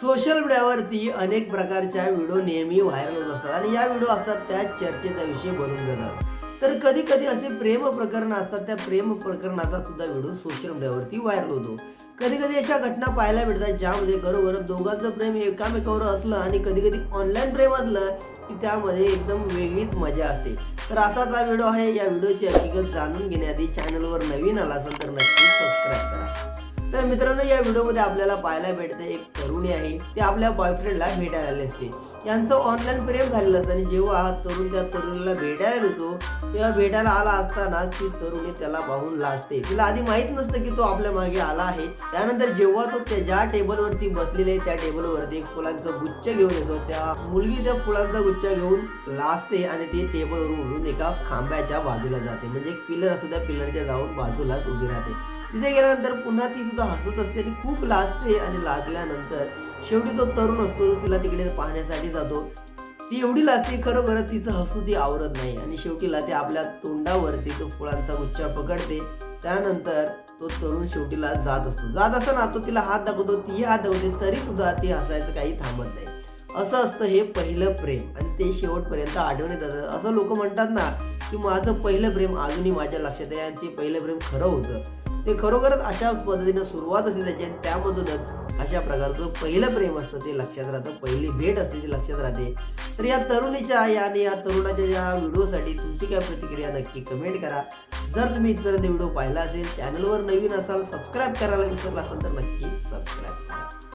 Social मीडियावरती अनेक प्रकारच्या व्हिडिओ नेहमी व्हायरल होत असतात आणि या व्हिडिओ असतात त्या चर्चेचा विषय बनून जातात तर कधी कधी असे प्रेम प्रकरण असतात त्या प्रेम प्रकरणाचा सुद्धा व्हिडिओ सोशल मीडियावरती व्हायरल होतो. कधी कधी अशा घटना पाहायला मिळतात ज्यामध्ये खरोखर दोघांचं प्रेम एकामेकावर असलं आणि कधी कधी ऑनलाईन प्रेम असलं की त्यामध्ये एकदम वेगळीच मजा असते. तर असाच हा व्हिडिओ आहे. या व्हिडिओची हकीकत जाणून घेण्याआधी चॅनलवर नवीन आला असेल तर नक्कीच तर मित्रांनो या व्हिडिओमध्ये आपल्याला पाहायला भेटते एक तरुणी आहे. ती आपल्या बॉयफ्रेंडला भेटायला आली असते यांचं ऑनलाईन प्रेम झालेलं असतं आणि जेव्हा तरुण त्या तरुणीला भेटायला येतो तेव्हा भेटायला आला असताना ती तरुणी त्याला पाहून लाजते. तिला आधी माहीत नसतं की तो आपल्या मागे आला आहे. त्यानंतर जेव्हा तो त्या ज्या टेबलवरती बसलेले आहे त्या टेबलवरती एक फुलांचा गुच्छ घेऊन येतो. त्या मुलगी त्या फुलांचा गुच्छ घेऊन लाजते आणि ती टेबलवरून उडून एका खांब्याच्या बाजूला जाते. म्हणजे एक पिलर असतो त्या पिलरच्या जाऊन बाजूलाच उभी राहते. तिथे गेल्यानंतर पुन्हा ती सुद्धा हसत असते आणि खूप लाजते आणि लाजल्यानंतर शेवटी तो तरुण असतो तो तिला तिकडे पाहण्यासाठी जातो. ती एवढी लाजते खरोखर तिचं हसू ती आवरत नाही आणि शेवटीला ती आपल्या तोंडावरती तो फुलांचा गुच्छा पकडते. त्यानंतर तो तरुण शेवटीला जात असतो. जात असताना तो तिला हात दाखवतो ती हात दाखवते तरी सुद्धा ती हसायचं काही थांबत नाही. असं असतं हे पहिलं प्रेम आणि ते शेवटपर्यंत आठवण येतात असं लोक म्हणतात ना की माझं पहिलं प्रेम अजूनही माझ्या लक्षात आहे आणि ते पहिलं प्रेम खरं होतं. ते खरोखरच अशा पद्धतीनं सुरुवात असते त्याची आणि त्यामधूनच अशा प्रकारचं पहिलं प्रेम असतं ते लक्षात राहतं. पहिली भेट असते ती लक्षात राहते. तर या तरुणीच्या आणि या तरुणाच्या या व्हिडिओसाठी तुमची काय प्रतिक्रिया नक्की कमेंट करा. जर तुम्ही इथपर्यंत व्हिडिओ पाहिला असेल चॅनलवर नवीन असाल सबस्क्राईब करायला विसरला असाल तर नक्की सबस्क्राईब करा.